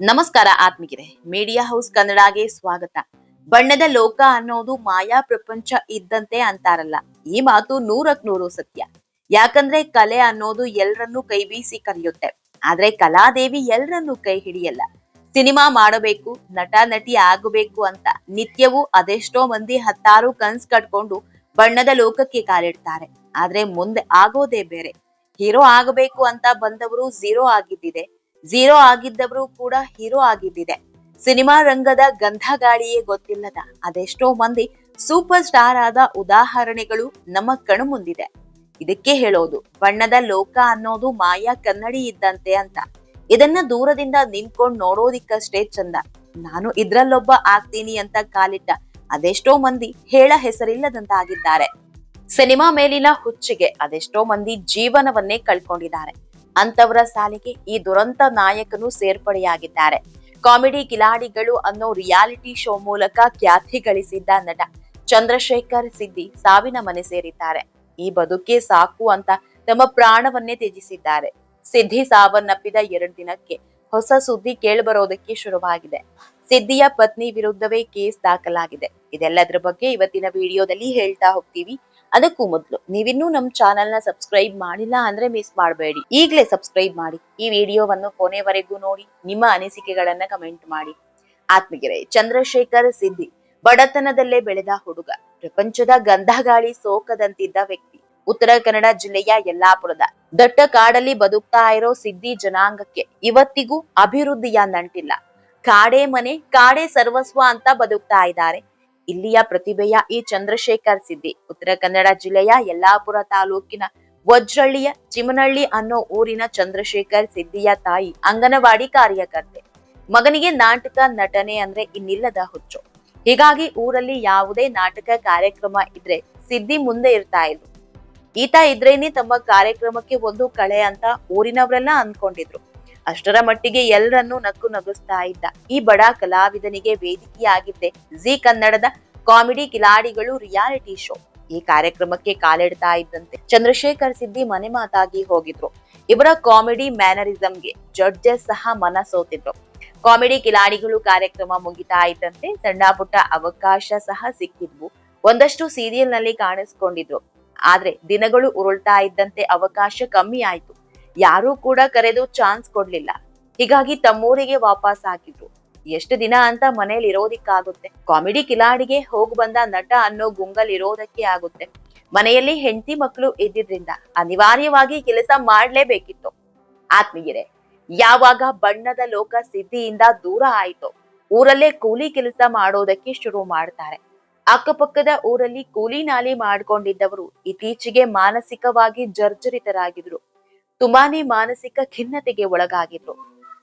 ನಮಸ್ಕಾರ ಆತ್ಮಿಕಿರೆ media house ಕನ್ನಡಗೆ ಸ್ವಾಗತ. ಬಣ್ಣದ ಲೋಕ ಅನ್ನೋದು ಮಾಯಾ ಪ್ರಪಂಚ ಇದ್ದಂತೆ ಅಂತಾರಲ್ಲ. ಈ ಮಾತು ನೂರಕ್ ನೂರು ಸತ್ಯ. ಯಾಕಂದ್ರೆ ಕಲೆ ಅನ್ನೋದು ಎಲ್ರನ್ನೂ ಕೈ ಬೀಸಿ ಕರೆಯುತ್ತೆ. ಆದ್ರೆ ಕಲಾದೇವಿ ಎಲ್ರನ್ನೂ ಕೈ ಹಿಡಿಯಲ್ಲ. ಸಿನಿಮಾ ಮಾಡಬೇಕು, ನಟ, ನಟಿ ಆಗಬೇಕು ಅಂತ ನಿತ್ಯವೂ ಅದೆಷ್ಟೋ ಮಂದಿ ಹತ್ತಾರು ಕನ್ಸ್ ಕಟ್ಕೊಂಡು ಬಣ್ಣದ ಲೋಕಕ್ಕೆ ಕಾಲಿಡ್ತಾರೆ. ಆದ್ರೆ ಮುಂದೆ ಆಗೋದೇ ಬೇರೆ. ಹೀರೋ ಆಗಬೇಕು ಅಂತ ಬಂದವರು ಝೀರೋ ಆಗಿದ್ದಿದೆ. ಝೀರೋ ಆಗಿದ್ದವರು ಕೂಡ ಹೀರೋ ಆಗಿದ್ದಿದೆ. ಸಿನಿಮಾ ರಂಗದ ಗಂಧ ಗಾಳಿಯೇ ಗೊತ್ತಿಲ್ಲದ ಅದೆಷ್ಟೋ ಮಂದಿ ಸೂಪರ್ ಸ್ಟಾರ್ ಆದ ಉದಾಹರಣೆಗಳು ನಮ್ಮ ಕಣು ಮುಂದಿದೆ. ಇದಕ್ಕೆ ಹೇಳೋದು, ಬಣ್ಣದ ಲೋಕ ಅನ್ನೋದು ಮಾಯಾ ಕನ್ನಡಿ ಇದ್ದಂತೆ ಅಂತ. ಇದನ್ನ ದೂರದಿಂದ ನಿಂತ್ಕೊಂಡು ನೋಡೋದಿಕ್ಕಷ್ಟೇ ಚಂದ. ನಾನು ಇದ್ರಲ್ಲೊಬ್ಬ ಆಗ್ತೀನಿ ಅಂತ ಕಾಲಿಟ್ಟ ಅದೆಷ್ಟೋ ಮಂದಿ ಹೇಳ ಹೆಸರಿಲ್ಲದಂತಾಗಿದ್ದಾರೆ. ಸಿನಿಮಾ ಮೇಲಿನ ಹುಚ್ಚಿಗೆ ಅದೆಷ್ಟೋ ಮಂದಿ ಜೀವನವನ್ನೇ ಕಳ್ಕೊಂಡಿದ್ದಾರೆ. ಅಂತವರ ಸಾಲಿಗೆ ಈ ದುರಂತ ನಾಯಕನು ಸೇರ್ಪಡೆಯಾಗಿದ್ದಾರೆ. ಕಾಮಿಡಿ ಕಿಲಾಡಿಗಳು ಅನ್ನೋ ರಿಯಾಲಿಟಿ ಶೋ ಮೂಲಕ ಖ್ಯಾತಿ ಗಳಿಸಿದ್ದ ನಟ ಚಂದ್ರಶೇಖರ್ ಸಿದ್ದಿ ಸಾವಿನ ಮನೆ ಸೇರಿದ್ದಾರೆ. ಈ ಬದುಕೆ ಸಾಕು ಅಂತ ತಮ್ಮ ಪ್ರಾಣವನ್ನೇ ತ್ಯಜಿಸಿದ್ದಾರೆ. ಸಿದ್ದಿ ಸಾವನ್ನಪ್ಪಿದ ಎರಡು ದಿನಕ್ಕೆ ಹೊಸ ಸುದ್ದಿ ಕೇಳಿಬರೋದಕ್ಕೆ ಶುರುವಾಗಿದೆ. ಸಿದ್ದಿಯ ಪತ್ನಿ ವಿರುದ್ಧವೇ ಕೇಸ್ ದಾಖಲಾಗಿದೆ. ಇದೆಲ್ಲದರ ಬಗ್ಗೆ ಇವತ್ತಿನ ವಿಡಿಯೋದಲ್ಲಿ ಹೇಳ್ತಾ ಹೋಗ್ತೀವಿ. ಅದಕ್ಕೂ ಮೊದಲು, ನೀವಿನ್ನೂ ನಮ್ಮ ಚಾನೆಲ್ನ ಸಬ್ಸ್ಕ್ರೈಬ್ ಮಾಡಿಲ್ಲ ಅಂದ್ರೆ ಮಿಸ್ ಮಾಡಬೇಡಿ. ಈಗಲೇ ಸಬ್ಸ್ಕ್ರೈಬ್ ಮಾಡಿ. ಈ ವಿಡಿಯೋವನ್ನು ಕೊನೆವರೆಗೂ ನೋಡಿ, ನಿಮ್ಮ ಅನಿಸಿಕೆಗಳನ್ನ ಕಮೆಂಟ್ ಮಾಡಿ. ಆತ್ಮಗೆರೆ ಚಂದ್ರಶೇಖರ್ ಸಿದ್ದಿ ಬಡತನದಲ್ಲೇ ಬೆಳೆದ ಹುಡುಗ, ಪ್ರಪಂಚದ ಗಂಧಗಾಳಿ ಸೋಕದಂತಿದ್ದ ವ್ಯಕ್ತಿ, ಉತ್ತರ ಕನ್ನಡ ಜಿಲ್ಲೆಯ ಯಲ್ಲಾಪುರದ. ದಟ್ಟ ಕಾಡಲ್ಲಿ ಬದುಕ್ತಾ ಇರೋ ಸಿದ್ದಿ ಜನಾಂಗಕ್ಕೆ ಇವತ್ತಿಗೂ ಅಭಿವೃದ್ಧಿಯ ನಂಟಿಲ್ಲ. ಕಾಡೇ ಮನೆ, ಕಾಡೇ ಸರ್ವಸ್ವ ಅಂತ ಬದುಕ್ತಾ ಇದ್ದಾರೆ. ಇಲ್ಲಿಯ ಪ್ರತಿಭೆಯ ಈ ಚಂದ್ರಶೇಖರ್ ಸಿದ್ದಿ ಉತ್ತರ ಕನ್ನಡ ಜಿಲ್ಲೆಯ ಯಲ್ಲಾಪುರ ತಾಲೂಕಿನ ವಜ್ರಳ್ಳಿಯ ಚಿಮನಹಳ್ಳಿ ಅನ್ನೋ ಊರಿನ ಚಂದ್ರಶೇಖರ್ ಸಿದ್ದಿಯ ತಾಯಿ, ಅಂಗನವಾಡಿ ಕಾರ್ಯಕರ್ತೆ. ಮಗನಿಗೆ ನಾಟಕ ನಟನೆ ಅಂದ್ರೆ ಇನ್ನಿಲ್ಲದ ಹುಚ್ಚು. ಹೀಗಾಗಿ ಊರಲ್ಲಿ ಯಾವುದೇ ನಾಟಕ ಕಾರ್ಯಕ್ರಮ ಇದ್ರೆ ಸಿದ್ದಿ ಮುಂದೆ ಇರ್ತಾ ಇದ್ರು ಈತ ಇದ್ರೇನೆ ತಮ್ಮ ಕಾರ್ಯಕ್ರಮಕ್ಕೆ ಒಂದು ಕಳೆ ಅಂತ ಊರಿನವರೆಲ್ಲ ಅನ್ಕೊಂಡಿದ್ರು ಅಷ್ಟರ ಮಟ್ಟಿಗೆ ಎಲ್ಲರನ್ನೂ ನಕ್ಕು ನಗಿಸ್ತಾ ಇದ್ದ. ಈ ಬಡ ಕಲಾವಿದನಿಗೆ ವೇದಿಕೆಯಾಗಿದ್ದೆ ಜಿ ಕನ್ನಡದ ಕಾಮಿಡಿ ಕಿಲಾಡಿಗಳು ರಿಯಾಲಿಟಿ ಶೋ. ಈ ಕಾರ್ಯಕ್ರಮಕ್ಕೆ ಕಾಲಿಡ್ತಾ ಇದ್ದಂತೆ ಚಂದ್ರಶೇಖರ್ ಸಿದ್ದಿ ಮನೆ ಮಾತಾಗಿ ಹೋಗಿದ್ರು. ಇವರ ಕಾಮಿಡಿ ಮ್ಯಾನರಿಸಂಗೆ ಜಡ್ಜಸ್ ಸಹ ಮನ ಸೋತಿದ್ರು. ಕಾಮಿಡಿ ಕಿಲಾಡಿಗಳು ಕಾರ್ಯಕ್ರಮ ಮುಗಿತಾ ಇದ್ದಂತೆ ಸಣ್ಣ ಪುಟ್ಟ ಅವಕಾಶ ಸಹ ಸಿಕ್ಕಿದ್ವು. ಒಂದಷ್ಟು ಸೀರಿಯಲ್ನಲ್ಲಿ ಕಾಣಿಸ್ಕೊಂಡಿದ್ರು. ಆದ್ರೆ ದಿನಗಳು ಉರುಳ್ತಾ ಇದ್ದಂತೆ ಅವಕಾಶ ಕಮ್ಮಿ ಆಯ್ತು. ಯಾರೂ ಕೂಡ ಕರೆದು ಚಾನ್ಸ್ ಕೊಡ್ಲಿಲ್ಲ. ಹೀಗಾಗಿ ತಮ್ಮೂರಿಗೆ ವಾಪಸ್ ಆಗಿದ್ರು ಎಷ್ಟು ದಿನ ಅಂತ ಮನೇಲಿ ಇರೋದಿಕ್ಕಾಗುತ್ತೆ. ಕಾಮಿಡಿ ಕಿಲಾಡಿಗೆ ಹೋಗ್ ಬಂದ ನಟ ಅನ್ನೋ ಗುಂಗಲ್ ಇರೋದಕ್ಕೆ ಆಗುತ್ತೆ. ಮನೆಯಲ್ಲಿ ಹೆಂಡತಿ ಮಕ್ಕಳು ಇದ್ದಿದ್ರಿಂದ ಅನಿವಾರ್ಯವಾಗಿ ಕೆಲಸ ಮಾಡ್ಲೇಬೇಕಿತ್ತು. ಆತ್ಮೀಯರೆ, ಯಾವಾಗ ಬಣ್ಣದ ಲೋಕ ಸಿದ್ಧಿಯಿಂದ ದೂರ ಆಯ್ತು, ಊರಲ್ಲೇ ಕೂಲಿ ಕೆಲಸ ಮಾಡೋದಕ್ಕೆ ಶುರು ಮಾಡ್ತಾರೆ. ಅಕ್ಕಪಕ್ಕದ ಊರಲ್ಲಿ ಕೂಲಿ ನಾಲಿ ಮಾಡ್ಕೊಂಡಿದ್ದವರು ಇತ್ತೀಚೆಗೆ ಮಾನಸಿಕವಾಗಿ ಜರ್ಜರಿತರಾಗಿದ್ರು. ತುಂಬಾನೇ ಮಾನಸಿಕ ಖಿನ್ನತೆಗೆ ಒಳಗಾಗಿದ್ರು.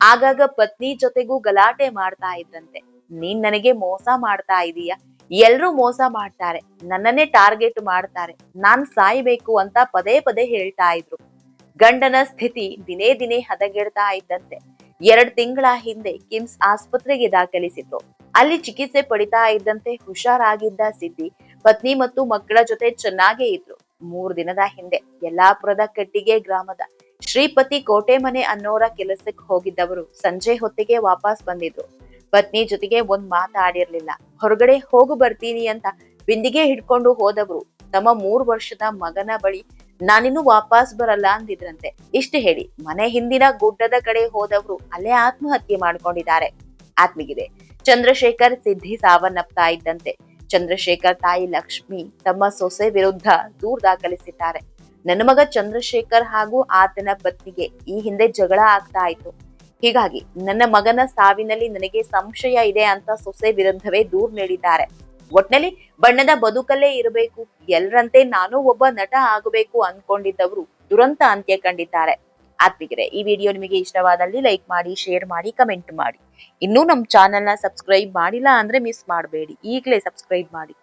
ಆಗಾಗ ಪತ್ನಿ ಜೊತೆಗೂ ಗಲಾಟೆ ಮಾಡ್ತಾ ಇದ್ರಂತೆ. ನೀನ್ ನನಗೆ ಮೋಸ ಮಾಡ್ತಾ ಇದೀಯ? ಎಲ್ರೂ ಮೋಸ ಮಾಡ್ತಾರೆ. ನನ್ನನ್ನೇ ಟಾರ್ಗೆಟ್ ಮಾಡ್ತಾರೆ. ನಾನ್ ಸಾಯ್ಬೇಕು ಅಂತ ಪದೇ ಪದೇ ಹೇಳ್ತಾ ಇದ್ರು. ಗಂಡನ ಸ್ಥಿತಿ ದಿನೇ ದಿನೇ ಹದಗೆಡ್ತಾ ಇದ್ದಂತೆ. ಎರಡ್ ತಿಂಗಳ ಹಿಂದೆ ಕಿಮ್ಸ್ ಆಸ್ಪತ್ರೆಗೆ ದಾಖಲಿಸಿದ್ರು. ಅಲ್ಲಿ ಚಿಕಿತ್ಸೆ ಪಡಿತಾ ಇದ್ದಂತೆ ಹುಷಾರಾಗಿದ್ದ ಸಿದ್ದಿ ಪತ್ನಿ ಮತ್ತು ಮಕ್ಕಳ ಜೊತೆ ಚೆನ್ನಾಗೇ ಇದ್ರು. ಮೂರ್ ದಿನದ ಹಿಂದೆ ಯಲ್ಲಾಪುರದ ಕಟ್ಟಿಗೆ ಗ್ರಾಮದ ಶ್ರೀಪತಿ ಕೋಟೆ ಮನೆ ಅನ್ನೋರ ಕೆಲಸಕ್ಕೆ ಹೋಗಿದ್ದವರು ಸಂಜೆ ಹೊತ್ತಿಗೆ ವಾಪಸ್ ಬಂದಿದ್ರು. ಪತ್ನಿ ಜೊತೆಗೆ ಒಂದ್ ಮಾತಾಡಿರ್ಲಿಲ್ಲ ಹೊರಗಡೆ ಹೋಗು ಬರ್ತೀನಿ ಅಂತ ಬಿಂದಿಗೆ ಹಿಡ್ಕೊಂಡು ಹೋದವರು. ತಮ್ಮ ಮೂರ್ ವರ್ಷದ ಮಗನ ಬಳಿ ನಾನಿನ್ನು ವಾಪಸ್ ಬರಲ್ಲ ಅಂದಿದ್ರಂತೆ. ಇಷ್ಟು ಹೇಳಿ, ಮನೆ ಹಿಂದಿನ ಗುಡ್ಡದ ಕಡೆ ಹೋದವರು ಅಲ್ಲೇ ಆತ್ಮಹತ್ಯೆ ಮಾಡ್ಕೊಂಡಿದ್ದಾರೆ. ಆತ್ಮಿಗಿದೆ. ಚಂದ್ರಶೇಖರ್ ಸಿದ್ಧಿ ಸಾವನ್ನಪ್ತಾ ಇದ್ದಂತೆ. ಚಂದ್ರಶೇಖರ್ ತಾಯಿ ಲಕ್ಷ್ಮಿ ತಮ್ಮ ಸೊಸೆ ವಿರುದ್ಧ ದೂರ್ ದಾಖಲಿಸಿದ್ದಾರೆ. ನನ್ನ ಮಗ ಚಂದ್ರಶೇಖರ್ ಹಾಗೂ ಆತನ ಪತ್ನಿಗೆ ಈ ಹಿಂದೆ ಜಗಳ ಆಗ್ತಾ ಇತ್ತು. ಹೀಗಾಗಿ ನನ್ನ ಮಗನ ಸಾವಿನಲ್ಲಿ ನನಗೆ ಸಂಶಯ ಇದೆ ಅಂತ ಸೊಸೆ ವಿರುದ್ಧವೇ ದೂರ್ ನೀಡಿದ್ದಾರೆ. ಒಟ್ನಲ್ಲಿ ಬಣ್ಣದ ಬದುಕಲ್ಲೇ ಇರಬೇಕು ಎಲ್ಲರಂತೆ ನಾನು ಒಬ್ಬ ನಟ ಆಗಬೇಕು ಅನ್ಕೊಂಡಿದ್ದವರು ದುರಂತ ಅಂತ್ಯ ಕಂಡಿದ್ದಾರೆ. ಆತ್ಮಿಗರೆ ಈ ವಿಡಿಯೋ ನಿಮಗೆ ಇಷ್ಟವಾದಲ್ಲಿ ಲೈಕ್ ಮಾಡಿ, ಶೇರ್ ಮಾಡಿ, ಕಮೆಂಟ್ ಮಾಡಿ. ಇನ್ನೂ ನಮ್ಮ ಚಾನೆಲ್ನ ಸಬ್ಸ್ಕ್ರೈಬ್ ಮಾಡಿಲ್ಲ ಅಂದ್ರೆ ಮಿಸ್ ಮಾಡಬೇಡಿ. ಈಗಲೇ ಸಬ್ಸ್ಕ್ರೈಬ್ ಮಾಡಿ.